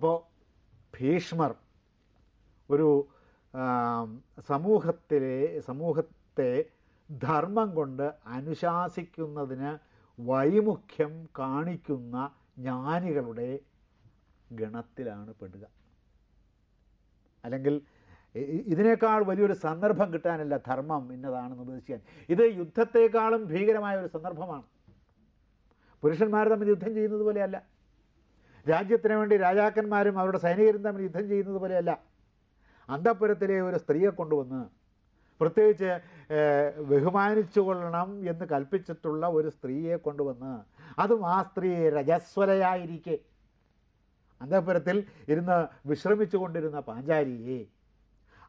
അപ്പോൾ ഭീഷ്മർ ഒരു സമൂഹത്തിലെ സമൂഹത്തെ ധർമ്മം കൊണ്ട് അനുശാസിക്കുന്നതിന് വൈമുഖ്യം കാണിക്കുന്ന ജ്ഞാനികളുടെ ഗണത്തിലാണ് പെടുക. അല്ലെങ്കിൽ ഇതിനേക്കാൾ വലിയൊരു സന്ദർഭം കിട്ടാനല്ല ധർമ്മം ഇന്നതാണെന്ന് ഉപദേശിക്കാൻ ഇത് യുദ്ധത്തെക്കാളും ഭീകരമായ ഒരു സന്ദർഭമാണ്. പുരുഷന്മാർ തമ്മിൽ യുദ്ധം ചെയ്യുന്നത് പോലെയല്ല. രാജ്യത്തിന് വേണ്ടി രാജാക്കന്മാരും അവരുടെ സൈനികരും തമ്മിൽ യുദ്ധം ചെയ്യുന്നത് പോലെയല്ല. അന്തപുരത്തിലെ ഒരു സ്ത്രീയെ കൊണ്ടുവന്ന് പ്രത്യേകിച്ച് ബഹുമാനിച്ചുകൊള്ളണം ബഹുമാനിച്ചു കൊള്ളണം എന്ന് കൽപ്പിച്ചിട്ടുള്ള ഒരു സ്ത്രീയെ കൊണ്ടുവന്ന് അതും ആ സ്ത്രീ രജസ്വലയായിരിക്കെ. അന്തപുരത്തിൽ ഇരുന്ന് വിശ്രമിച്ചു കൊണ്ടിരുന്ന പാഞ്ചാരിയെ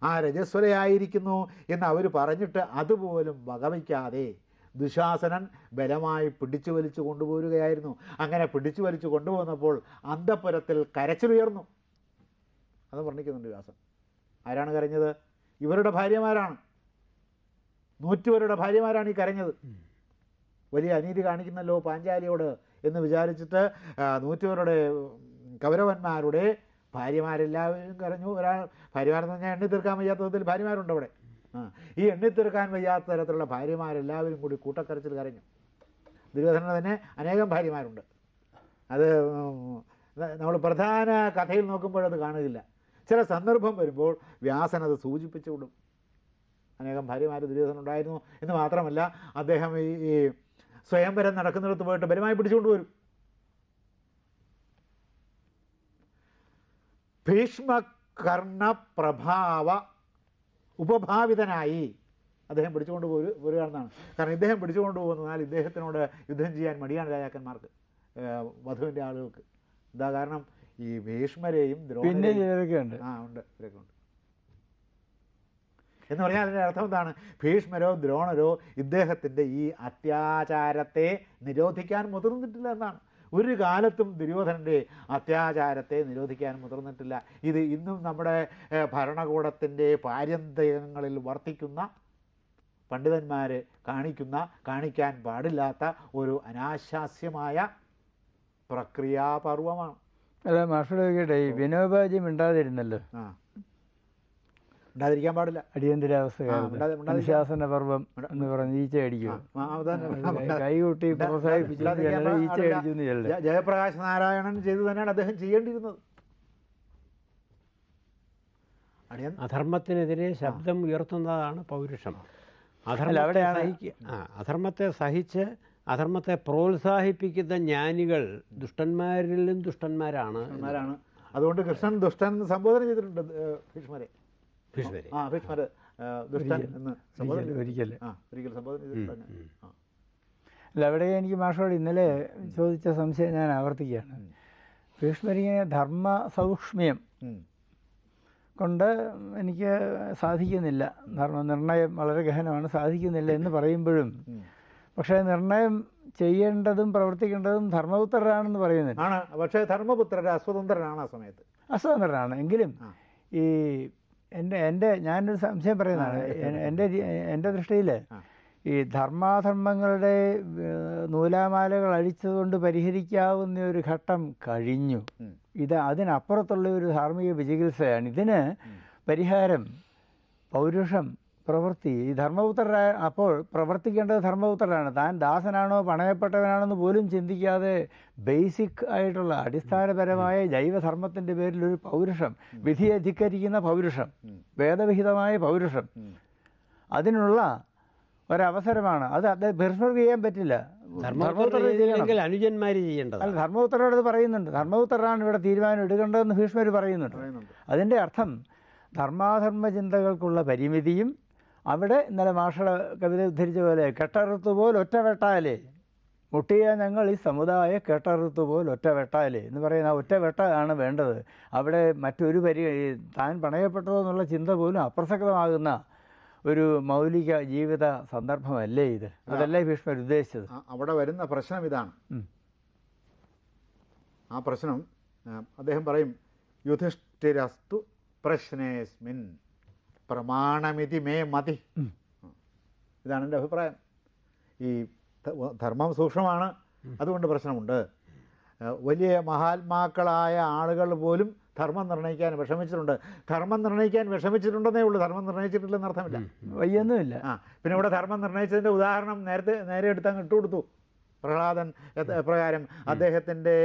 ആ രജസ്വലയായിരിക്കുന്നു എന്ന് അവർ പറഞ്ഞിട്ട് അതുപോലും വകവയ്ക്കാതെ ദുശാസനൻ ബലമായി പിടിച്ചു വലിച്ചു കൊണ്ടുപോരുകയായിരുന്നു. അങ്ങനെ പിടിച്ചു വലിച്ചു കൊണ്ടുപോകുന്നപ്പോൾ അന്തപ്പുരത്തിൽ കരച്ചിലുയർന്നു. അത് വർണിക്കുന്നുണ്ട് വ്യാസൻ. ആരാണ് കരഞ്ഞത്? ഇവരുടെ ഭാര്യമാരാണ്. നൂറ്റുപേരുടെ ഭാര്യമാരാണ് ഈ കരഞ്ഞത്. വലിയ അനീതി കാണിക്കുന്നല്ലോ പാഞ്ചാലിയോട് എന്ന് വിചാരിച്ചിട്ട് നൂറ്റുപേരുടെ കൗരവന്മാരുടെ ഭാര്യമാരെല്ലാവരും കരഞ്ഞു. ഒരാൾ ഭാര്യമാരെന്ന് പറഞ്ഞാൽ എണ്ണി തീർക്കാൻ വയ്യാത്ത വിധത്തിൽ ഭാര്യമാരുണ്ട് അവിടെ. ഈ എണ്ണി തീർക്കാൻ വയ്യാത്ത തരത്തിലുള്ള ഭാര്യമാരെല്ലാവരും കൂടി കൂട്ടക്കരച്ചിൽ കരഞ്ഞു. ദുര്യോധനന് തന്നെ അനേകം ഭാര്യമാരുണ്ട്. അത് നമ്മൾ പ്രധാന കഥയിൽ നോക്കുമ്പോഴത് കാണുകയില്ല. ചില സന്ദർഭം വരുമ്പോൾ വ്യാസൻ അത് സൂചിപ്പിച്ചു വിടും അനേകം ഭാര്യമാർ ദുര്യോധനുണ്ടായിരുന്നു എന്ന് മാത്രമല്ല അദ്ദേഹം ഈ സ്വയംവരം നടക്കുന്നിടത്ത് പോയിട്ട് ബലമായി പിടിച്ചുകൊണ്ട് വരും. ഭീഷ്മകർണ പ്രഭാവ ഉപഭാവിതനായി. അദ്ദേഹം പിടിച്ചുകൊണ്ട് പോരു വരികയാണെന്നാണ് കാരണം ഇദ്ദേഹം പിടിച്ചുകൊണ്ട് പോകുന്നതിനാൽ ഇദ്ദേഹത്തിനോട് യുദ്ധം ചെയ്യാൻ മടിയാണ് രാജാക്കന്മാർക്ക് വധുവിന്റെ ആളുകൾക്ക്. എന്താ കാരണം ഈ ഭീഷ്മരെയും ദ്രോണരെയും ആ ഉണ്ട്. ഇവരൊക്കെ ഉണ്ട്. എന്ന് പറഞ്ഞാൽ അതിന്റെ അർത്ഥം എന്താണ്? ഭീഷ്മരോ ദ്രോണരോ ഇദ്ദേഹത്തിന്റെ ഈ അത്യാചാരത്തെ നിരോധിക്കാൻ മുതിർന്നിട്ടില്ല എന്നാണ്. ഒരു കാലത്തും ദുര്യോധനന്റെ അത്യാചാരത്തെ നിരോധിക്കാൻ മുതിർന്നിട്ടില്ല. ഇത് ഇന്നും നമ്മുടെ ഭരണകൂടത്തിന്റെ പാരമ്പര്യങ്ങളിൽ വർത്തിക്കുന്ന പണ്ഡിതന്മാർ കാണിക്കുന്ന കാണിക്കാൻ പാടില്ലാത്ത ഒരു അനാശാസ്യമായ പ്രക്രിയാപർവമാണ്. അല്ല മാഷുടെ ഈ വിനോബാജി മിണ്ടാതിരുന്നല്ലോ. ആ. ഉണ്ടാതിരിക്കാൻ പാടില്ല. അടിയന്തരാവസ്ഥ പർവം അനുശാസന പർവം എന്ന് പറഞ്ഞ് ഈച്ച അടിക്കും കൈകൂട്ടി പ്രോത്സാഹിപ്പിച്ചു ജയപ്രകാശ് നാരായണൻ ചെയ്തു തന്നെയാണ് അദ്ദേഹം ചെയ്യേണ്ടിയിരുന്നത്. അടിയൻ അധർമ്മത്തിനെതിരെ ശബ്ദം ഉയർത്തുന്നതാണ് പൗരുഷം. അവിടെയാണ് അധർമ്മത്തെ സഹിച്ച് അധർമ്മത്തെ പ്രോത്സാഹിപ്പിക്കുന്ന ജ്ഞാനികൾ ദുഷ്ടന്മാരിലും ദുഷ്ടന്മാരാണ്. അതുകൊണ്ട് കൃഷ്ണൻ ദുഷ്ടൻ സംബോധന ചെയ്തിട്ടുണ്ട് ഭീഷ്മരെ. ഭീഷ്മരെ. ആ ഭീഷ്മര് ഏഹ്, ദുഷ്ടൻ എന്ന് സംബോധന ഒരിക്കൽ ഒരിക്കൽ. ആ ഒരിക്കൽ സംബോധന ആ. അല്ല അവിടെ എനിക്ക് മാഷോട് ഇന്നലെ ചോദിച്ച സംശയം ഞാൻ ആവർത്തിക്കുകയാണ്. ഭീഷ്മരിങ്ങനെ ധർമ്മ സൗക്ഷ്മ്യം കൊണ്ട് എനിക്ക് സാധിക്കുന്നില്ല. ധർമ്മനിർണയം വളരെ ഗഹനമാണ് സാധിക്കുന്നില്ല എന്ന് പറയുമ്പോഴും. പക്ഷെ നിർണയം ചെയ്യേണ്ടതും പ്രവർത്തിക്കേണ്ടതും ധർമ്മപുത്രരാണെന്ന് പറയുന്നുണ്ട് ആണ്. പക്ഷേ ധർമ്മപുത്രർ അസ്വതന്ത്രനാണ് ആ സമയത്ത്. അസ്വതന്ത്രനാണ് എങ്കിലും ഈ എന്റെ എന്റെ ഞാനൊരു സംശയം പറയുന്നതാണ്. എന്റെ എന്റെ എന്റെ ദൃഷ്ടിയിൽ ഈ ധർമാധർമ്മങ്ങളുടെ നൂലാമാലകൾ അഴിച്ചതുകൊണ്ട് പരിഹരിക്കാവുന്ന ഒരു ഘട്ടം കഴിഞ്ഞു. ഇത് അതിനപ്പുറത്തുള്ള ഒരു ധാർമ്മിക വിചികിത്സയാണ്. ഇതിന് പരിഹാരം പൗരുഷം പ്രവൃത്തി. ഈ ധർമ്മപുത്രരായ അപ്പോൾ പ്രവർത്തിക്കേണ്ടത് ധർമ്മപുത്രരാണ്. താൻ ദാസനാണോ പണയപ്പെട്ടവനാണെന്ന് പോലും ചിന്തിക്കാതെ ബേസിക് ആയിട്ടുള്ള അടിസ്ഥാനപരമായ ജൈവധർമ്മത്തിന്റെ പേരിൽ ഒരു പൗരുഷം വിധിയെ ധിക്കരിക്കുന്ന പൗരുഷം വേദവിഹിതമായ പൗരുഷം. അതിനുള്ള ഒരവസരമാണ്. അത് അദ്ദേഹം ഭീഷ്മർക്ക് ചെയ്യാൻ പറ്റില്ല. ധർമ്മത്തിൽ ചെയ്യേണ്ടത്. അല്ല ധർമ്മപുത്രരോട് പറയുന്നുണ്ട്. ധർമ്മപുത്രരാണ് ഇവിടെ തീരുമാനം എടുക്കേണ്ടതെന്ന് ഭീഷ്മർ പറയുന്നുണ്ട്. അതിന്റെ അർത്ഥം ധർമാധർമ്മ ചിന്തകൾക്കുള്ള പരിമിതിയും അവിടെ ഇന്നലെ മാഷയുടെ കവിത ഉദ്ധരിച്ച പോലെ കെട്ടറുത്ത് പോൽ ഒറ്റ വെട്ടാലേ. മുട്ടിയ ഞങ്ങൾ ഈ സമുദായ കെട്ടറുത്ത് പോൽ ഒറ്റ വെട്ടാലേ. എന്ന് പറയുന്ന ആ ഒറ്റ വെട്ടാണ് വേണ്ടത്. അവിടെ മറ്റൊരു പരി താൻ പണയപ്പെട്ടതോ എന്നുള്ള ചിന്ത പോലും അപ്രസക്തമാകുന്ന ഒരു മൗലിക ജീവിത സന്ദർഭമല്ലേ ഇത്? അതല്ലേ ഭീഷ്മർ ഉദ്ദേശിച്ചത്? അവിടെ വരുന്ന പ്രശ്നം ഇതാണ്. ആ പ്രശ്നം അദ്ദേഹം പറയും യുധിഷ്ഠിരസ്തു പ്രശ്നേസ്മിൻ. പ്രമാണമിതി മേ മതി. ഇതാണ് എന്റെ അഭിപ്രായം. ഈ ധർമ്മം സൂക്ഷ്മമാണ്. അതുകൊണ്ട് പ്രശ്നമുണ്ട്. വലിയ മഹാത്മാക്കളായ ആളുകൾ പോലും ധർമ്മം നിർണയിക്കാൻ വിഷമിച്ചിട്ടുണ്ട്. ധർമ്മം നിർണയിക്കാൻ വിഷമിച്ചിട്ടുണ്ടെന്നേ ഉള്ളൂ. ധർമ്മം നിർണയിച്ചിട്ടില്ലെന്ന് അർത്ഥമില്ല. വയ്യൊന്നുമില്ല. ആ പിന്നെ ഇവിടെ ധർമ്മം നിർണയിച്ചതിന്റെ ഉദാഹരണം നേരത്തെ നേരെ എടുത്താൽ അങ്ങ് ഇട്ടുകൊടുത്തു. പ്രഹ്ലാദൻ പ്രകാരം അദ്ദേഹത്തിന്റെ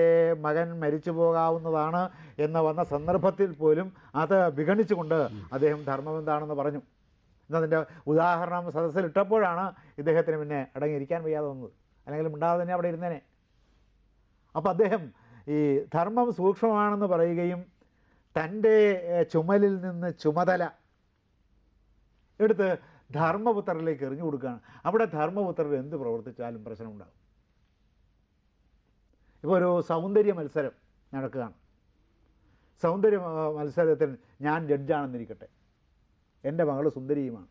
മകൻ മരിച്ചു പോകാവുന്നതാണ് എന്ന് വന്ന സന്ദർഭത്തിൽ പോലും അത് വിഗണിച്ചുകൊണ്ട് അദ്ദേഹം ധർമ്മം എന്താണെന്ന് പറഞ്ഞു. എന്നതിന്റെ ഉദാഹരണം സദസ്സിൽ ഇട്ടപ്പോഴാണ് ഇദ്ദേഹത്തിന് പിന്നെ അടങ്ങിയിരിക്കാൻ വയ്യാതെ വന്നത്. അല്ലെങ്കിൽ മിണ്ടാതെ തന്നെ അവിടെ ഇരുന്നേനെ. അപ്പോൾ അദ്ദേഹം ഈ ധർമ്മം സൂക്ഷ്മമാണെന്ന് പറയുകയും തന്റെ ചുമലിൽ നിന്ന് ചുമതല എടുത്ത് ധർമ്മപുത്രരിലേക്ക് എറിഞ്ഞു കൊടുക്കുകയാണ്. അവിടെ ധർമ്മപുത്രർ എന്ത് പ്രവർത്തിച്ചാലും പ്രശ്നമുണ്ടാകും. ഇപ്പോൾ ഒരു സൗന്ദര്യ മത്സരം നടക്കുകയാണ്. സൗന്ദര്യ മത്സരത്തിൽ ഞാൻ ജഡ്ജാണെന്നിരിക്കട്ടെ. എന്റെ മകൾ സുന്ദരിയുമാണ്.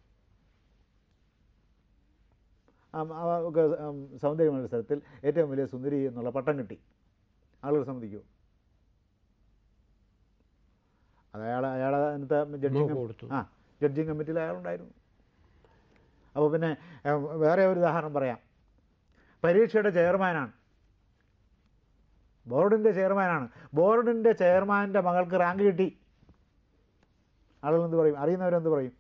സൗന്ദര്യ മത്സരത്തിൽ ഏറ്റവും വലിയ സുന്ദരി എന്നുള്ള പട്ടം കിട്ടി. ആളുകൾ സമ്മതിക്കുമോ അത് അയാൾ അയാൾ അതിനകത്ത് ജഡ്ജിങ് ആ ജഡ്ജിങ് കമ്മിറ്റിയിൽ അയാളുണ്ടായിരുന്നു. അപ്പോൾ പിന്നെ വേറെ ഒരു ഉദാഹരണം പറയാം. പരീക്ഷയുടെ ചെയർമാനാണ് ബോർഡിന്റെ ചെയർമാനാണ്. ബോർഡിന്റെ ചെയർമാന്റെ മകൾക്ക് റാങ്ക് കിട്ടി. ആളുകൾ എന്ത് പറയും? അറിയുന്നവരെന്ത് പറയും?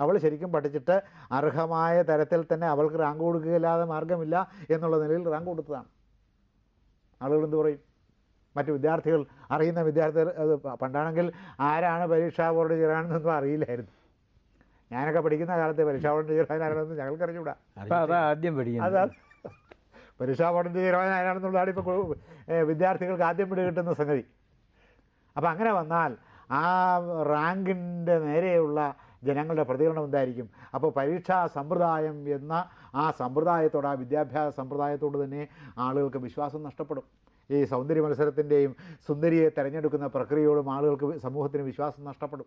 അവൾ ശരിക്കും പഠിച്ചിട്ട് അർഹമായ തരത്തിൽ തന്നെ അവൾക്ക് റാങ്ക് കൊടുക്കുകയില്ലാതെ മാർഗമില്ല എന്നുള്ള നിലയിൽ റാങ്ക് കൊടുത്തതാണ്. ആളുകൾ എന്ത് പറയും? മറ്റ് വിദ്യാർത്ഥികൾ അറിയുന്ന വിദ്യാർത്ഥികൾ പണ്ടാണെങ്കിൽ ആരാണ് പരീക്ഷാ ബോർഡ് ചെയ്യാനെന്നൊന്നും അറിയില്ലായിരുന്നു. ഞാനൊക്കെ പഠിക്കുന്ന കാലത്ത് പരീക്ഷാ ബോർഡ് ചെയ്യാനാണെന്ന് ആരാണെന്ന് ഞങ്ങൾക്ക് അറിഞ്ഞുകൂടാ അതാ ആദ്യം പഠിക്കും പരീക്ഷാ ബോർഡിന്റെ ചെയർമാൻ ആരാണെന്നുള്ളതാണ് ഇപ്പോൾ വിദ്യാർത്ഥികൾക്ക് ആദ്യം പിടി കിട്ടുന്ന സംഗതി. അപ്പോൾ അങ്ങനെ വന്നാൽ ആ റാങ്കിന്റെ നേരെയുള്ള ജനങ്ങളുടെ പ്രതികരണം എന്തായിരിക്കും? അപ്പോൾ പരീക്ഷാ സമ്പ്രദായം എന്ന ആ സമ്പ്രദായത്തോട് ആ വിദ്യാഭ്യാസ സമ്പ്രദായത്തോട് തന്നെ ആളുകൾക്ക് വിശ്വാസം നഷ്ടപ്പെടും. ഈ സൗന്ദര്യ മത്സരത്തിന്റെയും സുന്ദരിയെ തിരഞ്ഞെടുക്കുന്ന പ്രക്രിയയോടും ആളുകൾക്ക് സമൂഹത്തിന് വിശ്വാസം നഷ്ടപ്പെടും.